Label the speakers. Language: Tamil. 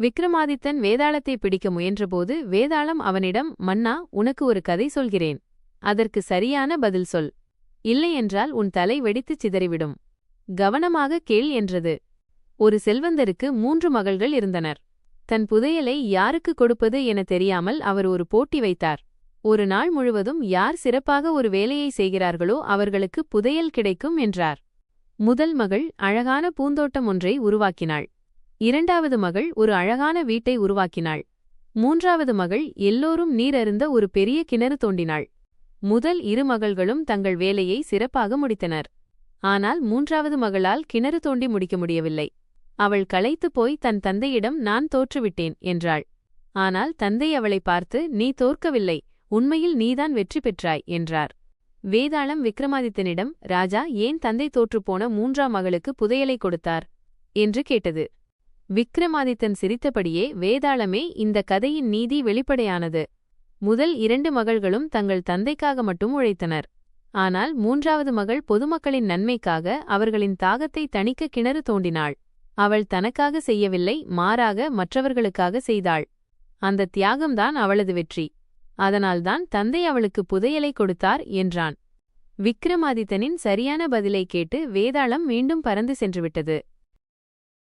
Speaker 1: விக்ரமாதித்தன் வேதாளத்தை பிடிக்க முயன்றபோது வேதாளம் அவனிடம் மன்னா உனக்கு ஒரு கதை சொல்கிறேன். அதற்கு சரியான பதில் சொல். இல்லையென்றால் உன் தலை வெடித்துச் சிதறிவிடும். கவனமாக கேள் என்றது. ஒரு செல்வந்தருக்கு மூன்று மகள்கள் இருந்தனர். தன் புதையலை யாருக்கு கொடுப்பது என தெரியாமல் அவர் ஒரு போட்டி வைத்தார். ஒரு நாள் முழுவதும் யார் சிறப்பாக ஒரு வேலையை செய்கிறார்களோ அவர்களுக்கு புதையல் கிடைக்கும் என்றார். முதல் மகள் அழகான பூந்தோட்டம் ஒன்றை உருவாக்கினாள். இரண்டாவது மகள் ஒரு அழகான வீட்டை உருவாக்கினாள். மூன்றாவது மகள் எல்லோரும் நீரருந்த ஒரு பெரிய கிணறு தோண்டினாள். முதல் இரு மகள்களும் தங்கள் வேலையை சிறப்பாக முடித்தனர். ஆனால் மூன்றாவது மகளால் கிணறு தோண்டி முடிக்க முடியவில்லை. அவள் களைத்துப் போய் தன் தந்தையிடம் நான் தோற்றுவிட்டேன் என்றாள். ஆனால் தந்தை அவளை பார்த்து நீ தோற்கவில்லை உண்மையில் நீதான் வெற்றி பெற்றாய் என்றார். வேதாளம் விக்ரமாதித்தனிடம் ராஜா ஏன் தந்தை தோற்றுப்போன மூன்றாம் மகளுக்கு புதையலை கொடுத்தார்? என்று கேட்டது. விக்ரமாதித்தன் சிரித்தபடியே வேதாளமே இந்த கதையின் நீதி வெளிப்படையானது. முதல் இரண்டு மகள்களும் தங்கள் தந்தைக்காக மட்டும் உழைத்தனர். ஆனால் மூன்றாவது மகள் பொதுமக்களின் நன்மைக்காக அவர்களின் தாகத்தை தணிக்க கிணறு தோண்டினாள். அவள் தனக்காக செய்யவில்லை மாறாக மற்றவர்களுக்காக செய்தாள். அந்த தியாகம்தான் அவளது வெற்றி. அதனால்தான் தந்தை அவளுக்கு புதையலை கொடுத்தார் என்றான். விக்ரமாதித்தனின் சரியான பதிலை கேட்டு வேதாளம் மீண்டும் பறந்து சென்றுவிட்டது.